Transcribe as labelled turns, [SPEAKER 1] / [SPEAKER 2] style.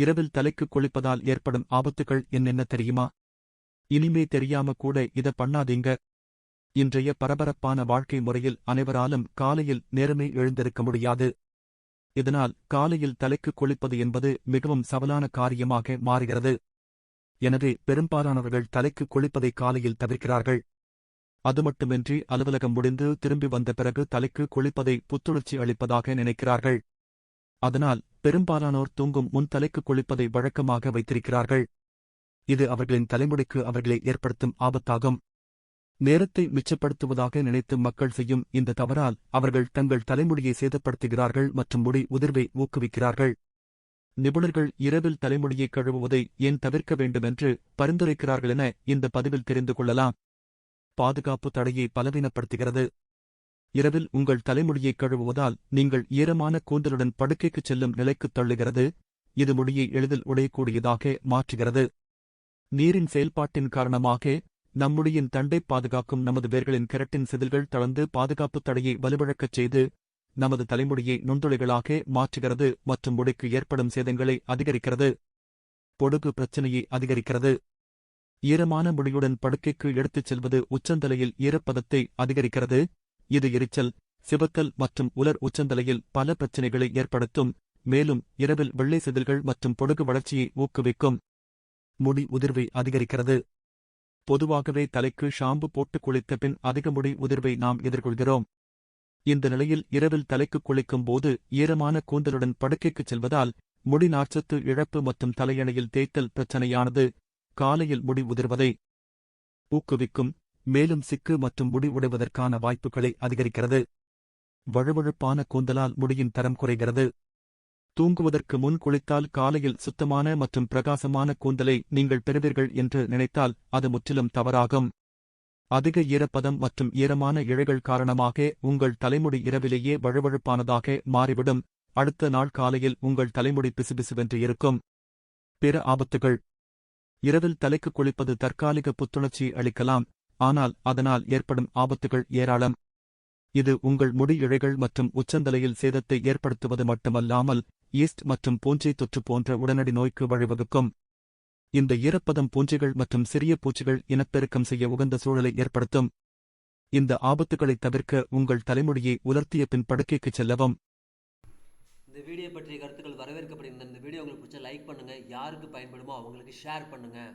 [SPEAKER 1] இரவில் தலைக்கு குளிப்பதால் ஏற்படும் ஆபத்துகள் என்னென்ன தெரியுமா? இனிமே தெரியாம கூட இத பண்ணாதீங்க. இன்றைய பரபரப்பான வாழ்க்கை முறையில் அனைவராலும் காலையில் நேரமே எழுந்திருக்க முடியாது. இதனால் காலையில் தலைக்கு குளிப்பது என்பது மிகவும் சவாலான காரியமாக மாறுகிறது. எனவே பெரும்பாலானவர்கள் தலைக்கு குளிப்பதை காலையில் தவிர்க்கிறார்கள். அது மட்டுமின்றி அலுவலகம் முடிந்து திரும்பி வந்த பிறகு தலைக்கு குளிப்பதை புத்துணர்ச்சி அளிப்பதாக நினைக்கிறார்கள். அதனால் பெரும்பாலானோர் தூங்கும் முன் தலைக்கு குளிப்பதை வழக்கமாக வைத்திருக்கிறார்கள். இது அவர்களின் தலைமுடிக்கு அவர்களை ஏற்படுத்தும் ஆபத்தாகும். நேரத்தை மிச்சப்படுத்துவதாக நினைத்து மக்கள் செய்யும் இந்த தவறால் அவர்கள் தங்கள் தலைமுடியை சேதப்படுத்துகிறார்கள் மற்றும் முடி உதிர்வை ஊக்குவிக்கிறார்கள். நிபுணர்கள் இரவில் தலைமுடியை கழுவுவதை ஏன் தவிர்க்க வேண்டுமென்று பரிந்துரைக்கிறார்கள் என இந்த பதிவில் தெரிந்து கொள்ளலாம். பாதுகாப்பு தடையை பலவீனப்படுத்துகிறது. இரவில் உங்கள் தலைமுடியை கழுவுவதால் நீங்கள் ஈரமான கூந்தலுடன் படுக்கைக்குச் செல்லும் நிலைக்குத் தள்ளுகிறது. இது முடியை எளிதில் உடையக்கூடியதாக மாற்றுகிறது. நீரின் செயல்பாட்டின் காரணமாக நம்முடியின் தண்டை பாதுகாக்கும் நமது வேர்களின் கிரட்டின் செதில்கள் தளர்ந்து பாதுகாப்பு தடையை வலுவிழக்கச் செய்து நமது தலைமுடியை நுண்துளைகளாக மாற்றுகிறது மற்றும் முடிக்கு ஏற்படும் சேதங்களை அதிகரிக்கிறது. பொடுகு பிரச்சனையை அதிகரிக்கிறது. ஈரமான முடியுடன் படுக்கைக்கு எடுத்துச் செல்வது உச்சந்தலையில் ஈரப்பதத்தை அதிகரிக்கிறது. இது எரிச்சல் சிவத்தல் மற்றும் உலர் உச்சந்தலையில் பல பிரச்சனைகளை ஏற்படுத்தும் மேலும் இரவில் வெள்ளை செதில்கள் மற்றும் பொடுகு வளர்ச்சியை ஊக்குவிக்கும். முடி உதிர்வை அதிகரிக்கிறது. பொதுவாகவே தலைக்கு ஷாம்பு போட்டு குளித்த பின் அதிக முடி உதிர்வை நாம் எதிர்கொள்கிறோம். இந்த நிலையில் இரவில் தலைக்கு குளிக்கும் போது ஈரமான கூந்தலுடன் படுக்கைக்குச் செல்வதால் முடி நார்ச்சத்து இழப்பு மற்றும் தலையணையில் தேய்த்தல் பிரச்சனையானது. காலையில் முடி உதிர்வதை ஊக்குவிக்கும். மேலும் சிக்கு மற்றும் முடி உடைவதற்கான வாய்ப்புகளை அதிகரிக்கிறது. வழுவழுப்பான கூந்தலால் முடியின் தரம் குறைகிறது. தூங்குவதற்கு முன் குளித்தால் காலையில் சுத்தமான மற்றும் பிரகாசமான கூந்தலை நீங்கள் பெறுவீர்கள் என்று நினைத்தால் அது முற்றிலும் தவறாகும். அதிக ஈரப்பதம் மற்றும் ஈரமான இழைகள் காரணமாக உங்கள் தலைமுடி இரவிலேயே வழுவழுப்பானதாக மாறிவிடும். அடுத்த நாள் காலையில் உங்கள் தலைமுடி பிசுபிசுவென்று இருக்கும். பிற ஆபத்துகள். இரவில் தலைக்கு குளிப்பது தற்காலிக புத்துணர்ச்சி அளிக்கலாம். ஆனால் அதனால் ஏற்படும் ஆபத்துகள் ஏராளம். இது உங்கள் முடி இழைகள் மற்றும் உச்சந்தலையில் சேதத்தை ஏற்படுத்துவது மட்டுமல்லாமல் ஈஸ்ட் மற்றும் பூஞ்சை தொற்று போன்ற உடனடி நோய்க்கு வழிவகுக்கும். இந்த ஈரப்பதம் பூஞ்சைகள் மற்றும் சிறிய பூச்சிகள் இனப்பெருக்கம் செய்ய உகந்த சூழலை ஏற்படுத்தும். இந்த ஆபத்துகளைத் தவிர்க்க உங்கள் தலைமுடியை உலர்த்திய பின் படுக்கைக்கு செல்லவும்.
[SPEAKER 2] இந்த வீடியோ பற்றிய கருத்துக்கள் வரவேற்கப்படுகின்றன. இந்த வீடியோ உங்களுக்கு பிடிச்ச லைக் பண்ணுங்க. யாருக்கு பயன்படுமோ அவங்களுக்கு ஷேர் பண்ணுங்க.